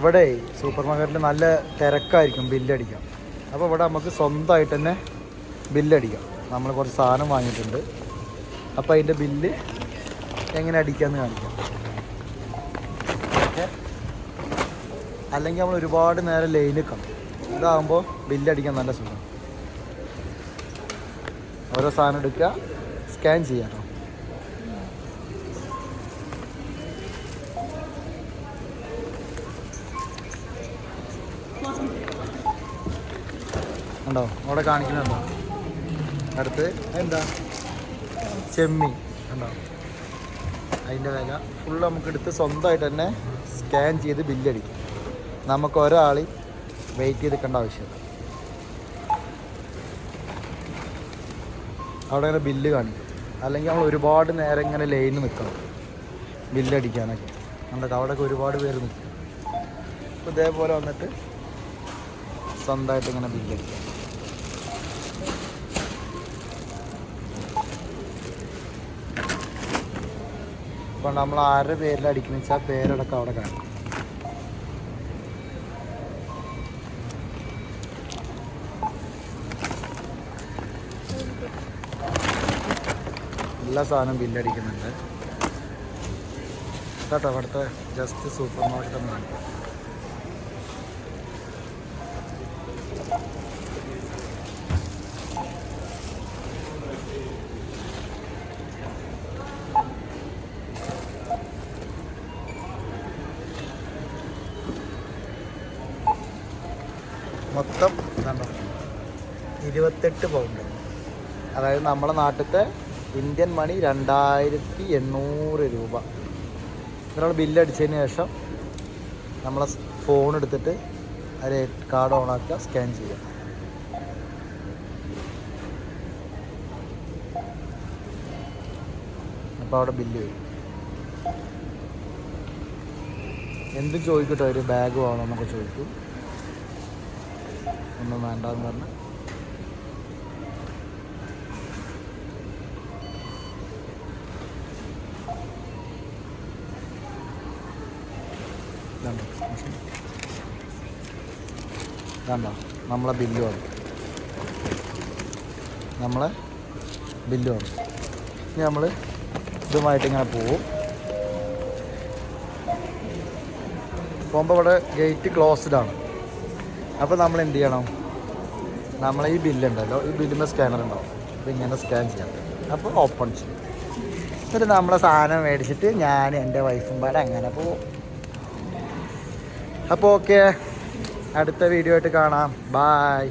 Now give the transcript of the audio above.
ഇവിടെ സൂപ്പർ മാർക്കറ്റിൽ നല്ല തിരക്കായിരിക്കും ബില്ലടിക്കാം അപ്പോൾ ഇവിടെ നമുക്ക് സ്വന്തമായിട്ട് തന്നെ ബില്ലടിക്കാം. നമ്മൾ കുറച്ച് സാധനം വാങ്ങിയിട്ടുണ്ട്. അപ്പോൾ അതിന്റെ ബില്ല് എങ്ങനെ അടിക്കാമെന്ന് കാണിക്കാം. ഓക്കെ. അല്ലെങ്കിൽ നമ്മൾ ഒരുപാട് നേരം ലൈനിൽ നിൽക്കണം. ഇതാകുമ്പോൾ ബില്ലടിക്കാൻ നല്ല സുഖം. ഓരോ സാധനം എടുക്കുക സ്കാൻ ചെയ്യാം. ഉണ്ടോ? അവിടെ കാണിക്കുന്നുണ്ടോ? അടുത്ത് എന്താ? ചെമ്മീൻ ഉണ്ടോ? അതിന്റെ വില. ഫുള്ള് നമുക്ക് എടുത്ത് സ്വന്തമായിട്ട് തന്നെ സ്കാൻ ചെയ്ത് ബില്ലടിക്കും നമുക്ക് ഒരാൾ വെയിറ്റ് ചെയ്ത് നിൽക്കേണ്ട ആവശ്യമില്ല. അവിടെ ഇങ്ങനെ ബില്ല് കാണിക്കും. അല്ലെങ്കിൽ നമ്മൾ ഒരുപാട് നേരം ഇങ്ങനെ ലൈനിൽ നിൽക്കണം ബില്ലടിക്കാനൊക്കെ കണ്ടോ അവിടെയൊക്കെ ഒരുപാട് പേര് നിൽക്കും ഇതേപോലെ വന്നിട്ട് സ്വന്തമായിട്ട് ഇങ്ങനെ ബില്ലടിക്കാം അപ്പോൾ നമ്മൾ ആരുടെ പേരിൽ അടിക്കുന്ന വെച്ചാൽ പേരടക്കം അവിടെ കാണും. എല്ലാ സാധനവും ബില്ലടിക്കുന്നുണ്ട്. കേട്ടോ അവിടുത്തെ ജസ്റ്റ് സൂപ്പർ മാർക്കറ്റ് എന്ന് മൊത്തം കണ്ടോ ഇരുപത്തെട്ട് പൗണ്ട് അതായത് നമ്മുടെ നാട്ടിലത്തെ ഇന്ത്യൻ മണി രണ്ടായിരത്തി എണ്ണൂറ് രൂപ. ഇത്രയുള്ള ബില്ലടിച്ചതിന് ശേഷം നമ്മളെ ഫോൺ എടുത്തിട്ട് അതിൽ കാർഡ് ഓണാക്കുക സ്കാൻ ചെയ്യുക. അപ്പോൾ അവിടെ ബില്ല് വരും. എന്തും ചോദിക്കട്ടെ ഒരു ബാഗ് വേണമെന്നൊക്കെ ചോദിക്കും. ഒന്നും വേണ്ടെന്ന് പറഞ്ഞ്. കണ്ടോ നമ്മളെ ബില്ല് വന്നു നമ്മളെ ബില്ല് വന്നു ഇനി നമ്മൾ ഇതുമായിട്ട് ഇങ്ങനെ പോവും. പോകുമ്പോൾ ഇവിടെ ഗേറ്റ് ക്ലോസ്ഡ് ആണ്. അപ്പോൾ നമ്മൾ എന്ത് ചെയ്യണം? നമ്മൾ ഈ ബില്ലുണ്ടല്ലോ ഈ ബില്ലിന്റെ സ്കാനർ ഉണ്ടാവും. അപ്പോൾ ഇങ്ങനെ സ്കാൻ ചെയ്യാം. അപ്പോൾ ഓപ്പൺ ചെയ്യും. എന്നിട്ട് നമ്മളെ സാധനം മേടിച്ചിട്ട് ഞാൻ എന്റെ വൈഫും പാടെ അങ്ങനെ പോവും. അപ്പോൾ ഓക്കെ അടുത്ത വീഡിയോ ആയിട്ട് കാണാം. ബായ്